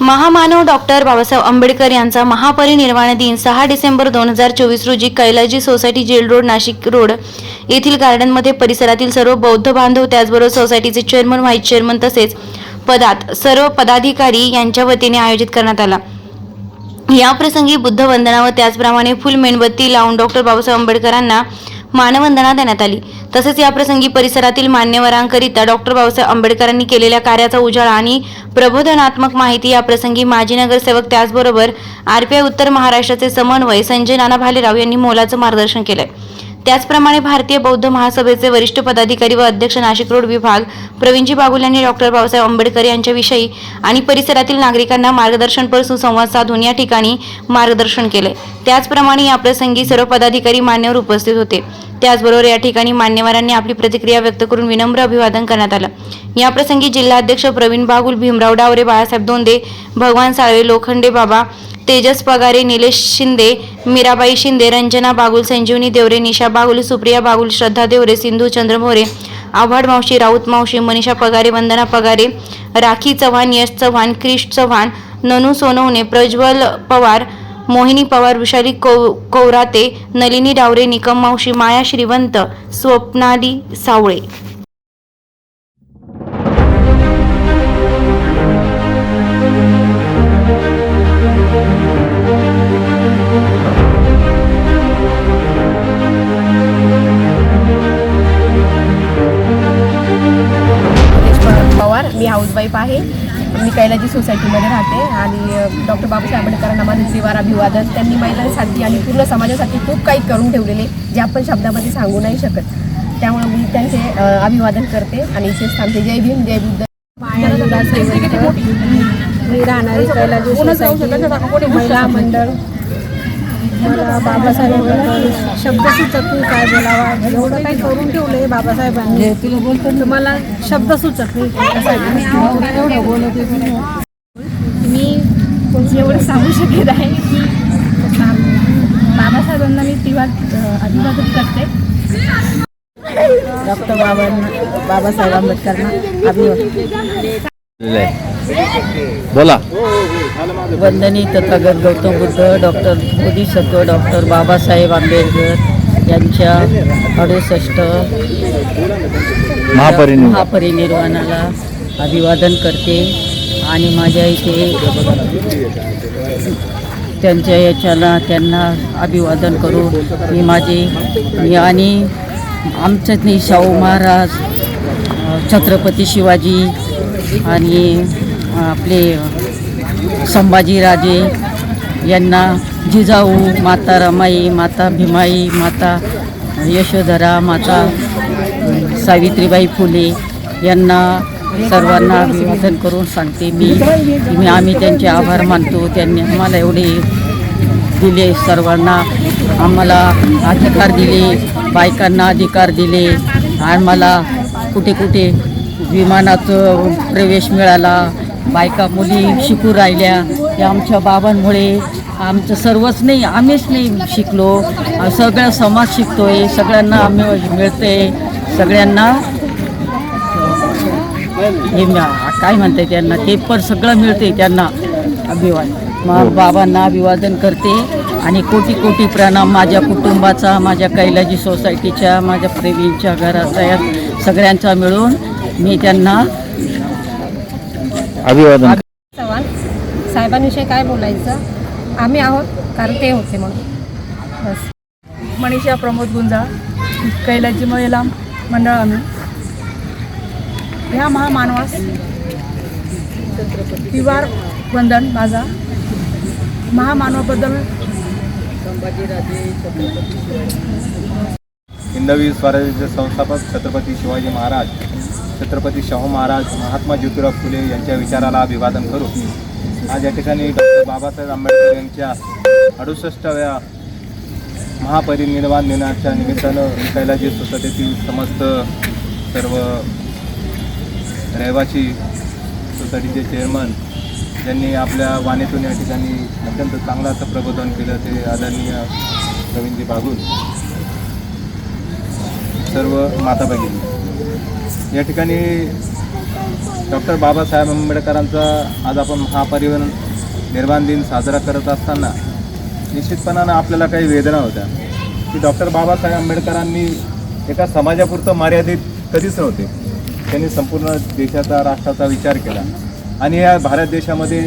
महामानव डॉक्टर बाबासाहेब आंबेडकर यांचा महापरिनिर्वाण दिन सहा डिसेंबर दोन हजार चोवीस रोजी Kailaji society jail road Nashik road येथील गार्डनमध्ये परिसरातील सर्व बौद्ध बांधव त्याचबरोबर सोसायटीचे चेअरमन व्हाईस चेअरमन तसेच पदात सर्व पदाधिकारी यांच्या वतीने आयोजित करण्यात आला. याप्रसंगी बुद्ध वंदना व त्याचप्रमाणे फुल मेणबत्ती लावून डॉक्टर बाबासाहेब आंबेडकरांना मानवंदना देण्यात आली. तसेच या प्रसंगी परिसरातील मान्यवरांकरिता डॉक्टर बाबासाहेब आंबेडकरांनी केलेल्या कार्याचा उजाळा आणि प्रबोधनात्मक माहिती या प्रसंगी माजी नगरसेवक त्याचबरोबर आरपीआय उत्तर महाराष्ट्राचे समन्वय संजय नाना भालेराव यांनी मोलाचं मार्गदर्शन केलंय. त्याचप्रमाणे भारतीय बौद्ध महासभेचे वरिष्ठ पदाधिकारी व अध्यक्ष नाशिक रोड विभाग प्रवीणजी बागुल यांनी डॉक्टर बाबासाहेब आंबेडकर यांच्याविषयी आणि परिसरातील नागरिकांना मार्गदर्शनपर सुसंवाद साधून या ठिकाणी मार्गदर्शन केले. त्याचप्रमाणे याप्रसंगी सर्व पदाधिकारी मान्यवर उपस्थित होते. त्याचबरोबर या ठिकाणी मान्यवरांनी आपली प्रतिक्रिया व्यक्त करून विनम्र अभिवादन करण्यात आलं. याप्रसंगी जिल्हाध्यक्ष प्रवीण बागुल भीमराव डावरे बाळासाहेब दोंदे भगवान साळवे लोखंडे बाबा तेजस पगारे निलेश शिंदे मीराबाई शिंदे रंजना बागुल संजीवनी देवरे निशा बागुल सुप्रिया बागुल श्रद्धा देवरे सिंधू चंद्र मोरे आव्हाड मावशी राऊत मावशी मनीषा पगारे वंदना पगारे राखी चव्हाण यश चव्हाण क्रिश चव्हाण ननू सोनवणे प्रज्वल पवार मोहिनी पवार विशाली कौ कौराते नलिनी डावरे निकम मावशी माया श्रीवंत स्वप्नाली सावळे. बायलाजी सोसायटीमध्ये राहते आणि डॉक्टर बाबासाहेब आंबेडकरांना माझं त्रिवार अभिवादन त्यांनी महिलांसाठी आणि पूर्ण समाजासाठी खूप काही करून ठेवलेले जे आपण शब्दामध्ये सांगू नाही शकत. त्यामुळे मी त्यांचे अभिवादन करते आणि इथेच थांबते. जय भीम जय बुद्ध. मी राहणारी कैलाजी सोसायटी महिला मंडळ. मला शब्द सुचत काय बोलावा? एवढं काही करून ठेवलंय बाबासाहेबांनी. तुम्हाला शब्द सुचत मी एवढं सांगू शकत आहे की बाबासाहेबांना मी त्रिवार अभिवादन करते. डॉक्टर बाबांना बाबासाहेब आंबेडकरांना अभिवादन. बोला. वंदनीय तथागत गौतम बुद्ध डॉक्टर बोधिसत्व डॉक्टर बाबासाहेब आंबेडकर यांच्या अडुसष्ट महापरिनिर्वाण. महापरिनिर्वाणाला अभिवादन करते आणि माझ्या इथे त्यांच्या याच्याला त्यांना अभिवादन करू. मी माझे मी आणि आमच्या शाहू महाराज छत्रपती शिवाजी आणि आपले संभाजीराजे यांना जिजाऊ माता रमाई माता भीमाई माता यशोधरा माता सावित्रीबाई फुले यांना सर्वांना अभिवादन करून सांगते मी. मी आम्ही त्यांचे आभार मानतो. त्यांनी आम्हाला एवढे दिले सर्वांना. आम्हाला अधिकार दिले बायकांना अधिकार दिले. आम्हाला कुठे कुठे विमानात प्रवेश मिळाला. बायका मुली शिकू राहिल्या. ते आमच्या बाबांमुळे आमचं सर्वच नाही आम्हीच नाही शिकलो. सगळा समाज शिकतोय. सगळ्यांना आम्ही मिळते सगळ्यांना हे काय म्हणते त्यांना? ते पण सगळं मिळते त्यांना. अभिवादन. मग बाबांना अभिवादन करते. आणि कोटी कोटी प्रणाम माझ्या कुटुंबाचा माझ्या कैलाजी सोसायटीच्या माझ्या प्रेमींच्या घराचा या सगळ्यांचा मिळून मी त्यांना अभिवादन चव्हाण साहेबांविषयी काय बोलायचं? आम्ही आहोत कारण ते होते म्हणून. बस. मनीषा प्रमोद गुंजाळ. कैलाची महिला मंडळ आम्ही ह्या महामानवास तिवार वंदन माझा. महामानवाबद्दल हिंदवी स्वराज्याचे संस्थापक छत्रपती शिवाजी महाराज छत्रपती शाहू महाराज महात्मा ज्योतिराव फुले यांच्या विचाराला अभिवादन करू आज या ठिकाणी डॉक्टर बाबासाहेब आंबेडकर यांच्या अडुसष्टाव्या महापरिनिर्वाण दिनाच्या निमित्तानं कैलाजी सोसायटीतील समस्त सर्व रहिवासी सोसायटीचे चेअरमन ज्यांनी आपल्या वाणीतून या ठिकाणी अत्यंत चांगलं असं प्रबोधन केलं ते आदरणीय रवींद्र बागुल सर्व माता भगिनी. या ठिकाणी डॉक्टर बाबासाहेब आंबेडकरांचा आज आपण महापरिवहन निर्माण दिन साजरा करत असताना निश्चितपणानं आपल्याला काही वेदना होत्या. की डॉक्टर बाबासाहेब आंबेडकरांनी एका समाजापुरतं मर्यादित कधीच नव्हते. त्यांनी संपूर्ण देशाचा राष्ट्राचा विचार केला. आणि या भारत देशामध्ये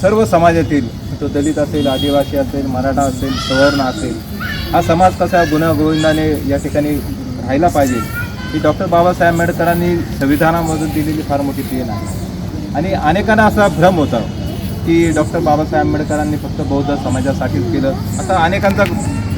सर्व समाजातील तो दलित असेल आदिवासी असेल मराठा असेल सवर्ण असेल हा समाज कसा गुण्यागोविंदाने या ठिकाणी राहिला पाहिजे. ही डॉक्टर बाबासाहेब आंबेडकरांनी संविधानामधून दिलेली फार मोठी देण आहे. आणि अनेकांना असा भ्रम होता की डॉक्टर बाबासाहेब आंबेडकरांनी फक्त बौद्ध समाजासाठीच केलं. असा अनेकांचा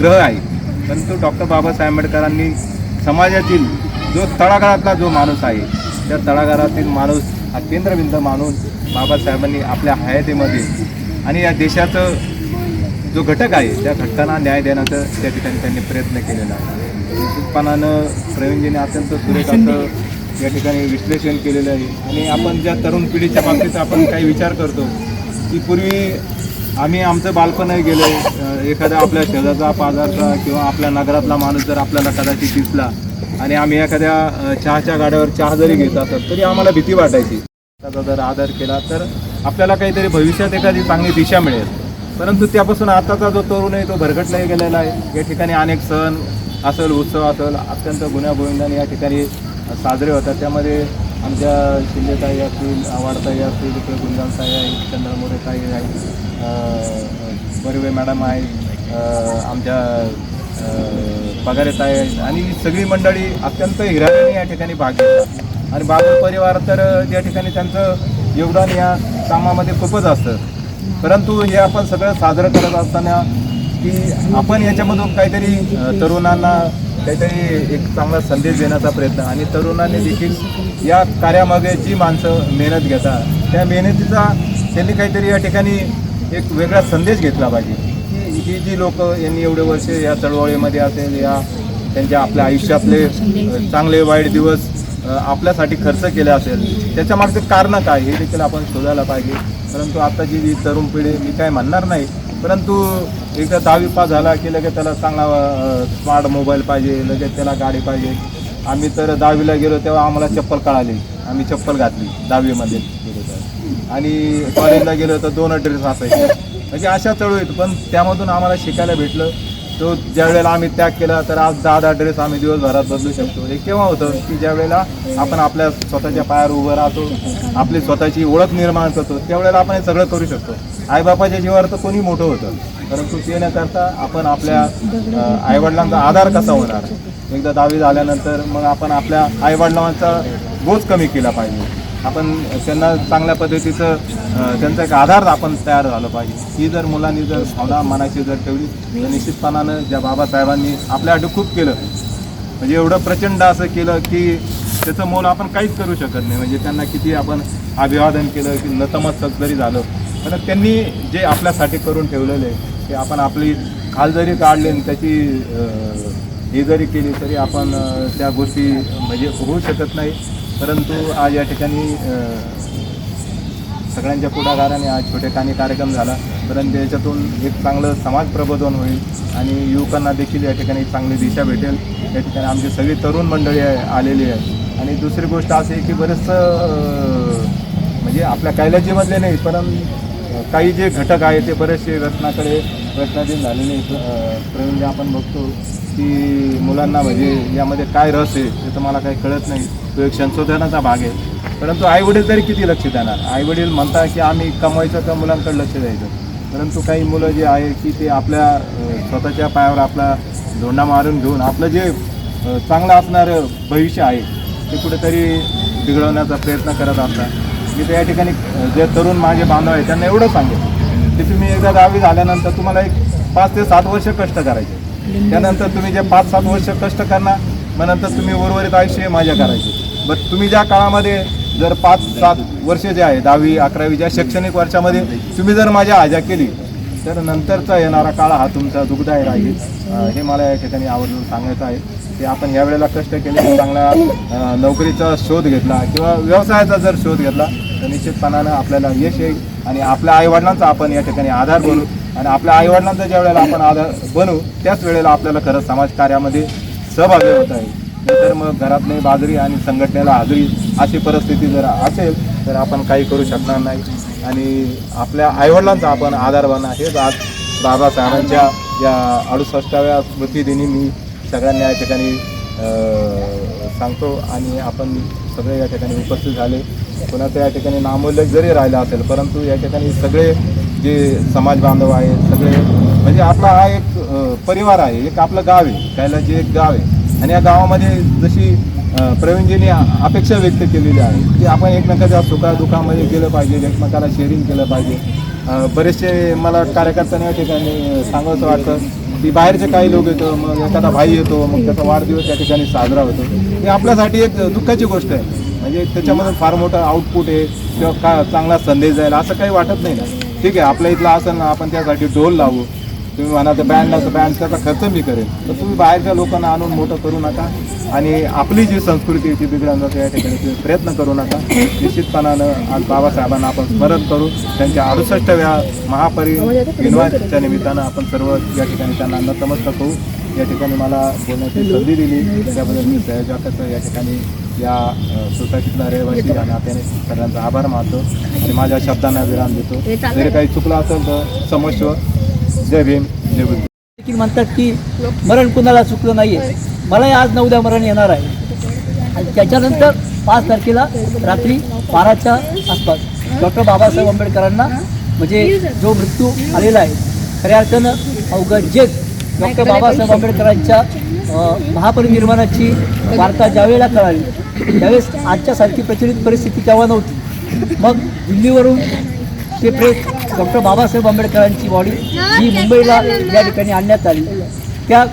ग्रह आहे. परंतु डॉक्टर बाबासाहेब आंबेडकरांनी समाजातील जो तळागाळातला जो माणूस आहे त्या तळागाळातील माणूस हा केंद्रबिंदू मानून बाबासाहेबांनी आपल्या हयातीमध्ये आणि या देशाचं जो घटक आहे त्या घटकांना न्याय देण्याचं त्या ठिकाणी त्यांनी प्रयत्न केलेला आहे. निश्चितपणानं प्रवीणजीने अत्यंत सुरेख असं या ठिकाणी विश्लेषण केलेलं आहे. आणि आपण ज्या तरुण पिढीच्या बाबतीत आपण काही विचार करतो की पूर्वी आम्ही आमचं बालपणही गेलो एखादा आपल्या शेजारचा पाजारचा किंवा आपल्या नगरातला माणूस जर आपल्याला कदाचित दिसला आणि आम्ही एखाद्या चहाच्या गाड्यावर चहा जरी घेत असत तरी आम्हाला भीती वाटायची. त्याचा जर आदर केला तर आपल्याला काहीतरी भविष्यात एखादी चांगली दिशा मिळेल. परंतु त्यापासून आताचा जो तरुण आहे तो भरकटलाही गेलेला आहे. या ठिकाणी अनेक सण असेल उत्सव असेल अत्यंत गुण्यागोविंदाने या ठिकाणी साजरे होतात. त्यामध्ये आमच्या शिंदेताई असतील आवाडताई असतील इकडे गुंजानताई आहेत चंद्रमोरेताई आहेत बर्वे मॅडम आहेत आमच्या पगार येत आहे. आणि सगळी मंडळी अत्यंत हिराने या ठिकाणी भाग घेतात. आणि बाबर परिवार तर या ठिकाणी त्यांचं योगदान या कामामध्ये खूपच असतं. परंतु हे आपण सगळं साजरं करत असताना की आपण याच्यामधून काहीतरी तरुणांना काहीतरी एक चांगला संदेश देण्याचा प्रयत्न आणि तरुणांनी देखील या कार्यामागे जी माणसं मेहनत घेतात त्या मेहनतीचा त्यांनी काहीतरी या ठिकाणी एक वेगळा संदेश घेतला पाहिजे. ही जी लोक यांनी एवढे वर्ष या चळवळीमध्ये असेल या त्यांच्या आपल्या आयुष्यातले चांगले वाईट दिवस आपल्यासाठी खर्च केले असेल त्याच्यामागचे कारणं काय? हे देखील आपण शोधायला पाहिजे. परंतु आताची जी तरुण पिढी मी काय म्हणणार नाही. परंतु एकदा दहावी पास झाला की लगेच त्याला चांगला स्मार्ट मोबाईल पाहिजे लगेच त्याला गाडी पाहिजे. आम्ही तर दहावीला गेलो तेव्हा आम्हाला चप्पल कळाली. आम्ही चप्पल घातली दहावीमध्ये. गेलो तर आणि कॉलेजला गेलो तर दोन ड्रेस असायचे. म्हणजे अशा चळवळीत पण त्यामधून आम्हाला शिकायला भेटलं. तो ज्या वेळेला आम्ही त्याग केला तर आज दहा दहा ड्रेस आम्ही दिवसभरात बदलू शकतो. हे केव्हा होतं की ज्या वेळेला आपण आपल्या स्वतःच्या पायावर उभं राहतो आपली स्वतःची ओळख निर्माण करतो त्यावेळेला आपण हे सगळं करू शकतो. आईबापाच्या जीवावर तर कोणी मोठं होतं. परंतु ते न करता आपण आपल्या आईवडिलांचा आधार कसा होणार? एकदा दहावी झाल्यानंतर मग आपण आपल्या आईवडिलांचा बोज कमी केला पाहिजे. आपण त्यांना चांगल्या पद्धतीचं त्यांचा एक आधार आपण तयार झालं पाहिजे. ही जर मुलांनी जर भावना मनाची जर ठेवली तर निश्चितपणानं ज्या बाबासाहेबांनी आपल्यासाठी खूप केलं. म्हणजे एवढं प्रचंड असं केलं की त्याचं मोल आपण काहीच करू शकत नाही. म्हणजे त्यांना किती आपण अभिवादन केलं की नतमस्तक जरी झालं पण त्यांनी जे आपल्यासाठी करून ठेवलेलं आहे ते आपण आपली खाल जरी काढली आणि त्याची हे जरी केली तरी आपण त्या गोष्टी म्हणजे होऊ शकत नाही. परंतु आज या ठिकाणी सगळ्यांच्या पुढाकाराने आज छोटेखानी कार्यक्रम झाला. परंतु याच्यातून एक चांगलं समाज प्रबोधन होईल आणि युवकांना देखील या ठिकाणी चांगली दिशा भेटेल. या ठिकाणी आमची सगळी तरुण मंडळी आलेली आहे आणि दुसरी गोष्ट अशी आहे की बरेचसं म्हणजे आपल्या कैलाजीमधले नाही पण काही जे घटक आहे ते बरेचसे रत्नाकडे रत्नाधीन झालेले प्रवीण जे आपण बघतो. की मुलांना म्हणजे यामध्ये काय रस आहे ते तर मला काही कळत नाही. तो एक संशोधनाचा भाग आहे. परंतु आईवडील तरी किती लक्ष देणार? आईवडील म्हणतात की आम्ही कमवायचं तर मुलांकडे लक्ष द्यायचं. परंतु काही मुलं जे आहे की ते आपल्या स्वतःच्या पायावर आपला धोंडा मारून घेऊन आपलं जे चांगलं असणारं भविष्य आहे ते कुठेतरी बिघडवण्याचा प्रयत्न करत असतात. मी तर या ठिकाणी जे तरुण माझे बांधव आहे त्यांना एवढं सांगेल की तुम्ही एकदा दहावी झाल्यानंतर तुम्हाला एक पाच ते सात वर्ष कष्ट करायचे. त्यानंतर तुम्ही जे पाच सात वर्ष कष्ट करणार मग नंतर तुम्ही उर्वरित आयुष्य माझ्या करायचे. बट तुम्ही ज्या काळामध्ये जर पाच सात वर्ष जे आहे दहावी अकरावी ज्या शैक्षणिक वर्षामध्ये तुम्ही जर माझ्या आजा केली तर नंतरचा येणारा काळ हा तुमचा दुःखदायी राहील हे मला या ठिकाणी आवर्जून सांगायचं आहे. की आपण यावेळेला कष्ट केले चांगल्या नोकरीचा शोध घेतला किंवा व्यवसायाचा जर शोध घेतला तर निश्चितपणानं आपल्याला यश येईल आणि आपल्या आईवडिलांचा आपण या ठिकाणी आधार बनू. आणि आपल्या आईवडिलांचा ज्या वेळेला आपण आधार बनू त्याच वेळेला आपल्याला खरं समाजकार्यामध्ये सहभागी होत आहे तर मग घरात नाही बाजरी आणि संघटनेला हाजरी अशी परिस्थिती जर असेल तर आपण काही करू शकणार नाही. आणि आपल्या आईवडिलांचा आपण आधार बना. हेच आज बाबासाहेबांच्या या अडुसष्टाव्या स्मृतिदिनी मी सगळ्यांना या ठिकाणी सांगतो. आणि आपण सगळे या ठिकाणी उपस्थित झाले. कोणाचं या ठिकाणी नामोल्लेख जरी राहिला असेल परंतु या ठिकाणी सगळे जे समाज बांधव आहे सगळे. म्हणजे आपला हा एक परिवार आहे एक आपलं गाव आहे कैलाची एक गाव आहे. आणि या गावामध्ये जशी प्रवीणजींनी अपेक्षा व्यक्त केलेली आहे की आपण एकमेकाच्या सुखादुखामध्ये गेलं पाहिजे एकमेकाला शेअरिंग केलं पाहिजे. बरेचसे मला कार्यकर्त्यांनी या ठिकाणी सांगायचं वाटतं की बाहेरचे काही लोक येतो मग एखादा भाई येतो मग त्याचा वाढदिवस त्या ठिकाणी साजरा होतो. ही आपल्यासाठी एक दुःखाची गोष्ट आहे. म्हणजे त्याच्यामधून फार मोठं आउटपुट आहे किंवा का चांगला संदेश जाईल असं काही वाटत नाही ना. ठीक आहे आपल्या इथलं असं ना आपण त्यासाठी ढोल लावू. तुम्ही म्हणा तर बँड तर बँड त्याचा खर्च मी करेन. तर तुम्ही बाहेरच्या लोकांना आणून मोठं करू नका. आणि आपली जी संस्कृती ती बिघडवण्याचा या ठिकाणी तुम्ही प्रयत्न करू नका. निश्चितपणानं आज बाबासाहेबांना आपण स्मरण करू. त्यांच्या अडुसष्टव्या महापरिनिर्वाणाच्या निमित्तानं आपण सर्व या ठिकाणी त्यांना नतमस्तक होऊ या ठिकाणी मला बोलण्याची संधी दिली. त्याबद्दल मी सहजाकाचं या ठिकाणी या सोसायटीतला रहिवासी या नात्याने सगळ्यांचा आभार मानतो आणि माझ्या शब्दांना विराम देतो. जरी काही चुकलं असेल तर समस्व जय भीम जय बुद्ध देखील म्हणतात की मरण कुणाला चुकलं नाही आहे मलाही आज नऊ उद्या मरण येणार आहे. आणि त्याच्यानंतर पाच तारखेला रात्री बाराच्या आसपास डॉक्टर बाबासाहेब आंबेडकरांना म्हणजे जो मृत्यू आलेला आहे खऱ्या अर्थानं अवघड जग डॉक्टर बाबासाहेब आंबेडकरांच्या अ, महापरिनिर्वाणाची वार्ता ज्यावेळेला कळाली त्यावेळेस आजच्यासारखी प्रचलित परिस्थिती तेव्हा नव्हती. मग दिल्लीवरून ते प्रेस डॉक्टर बाबासाहेब आंबेडकरांची बॉडी ही मुंबईला या ठिकाणी आणण्यात आली. त्या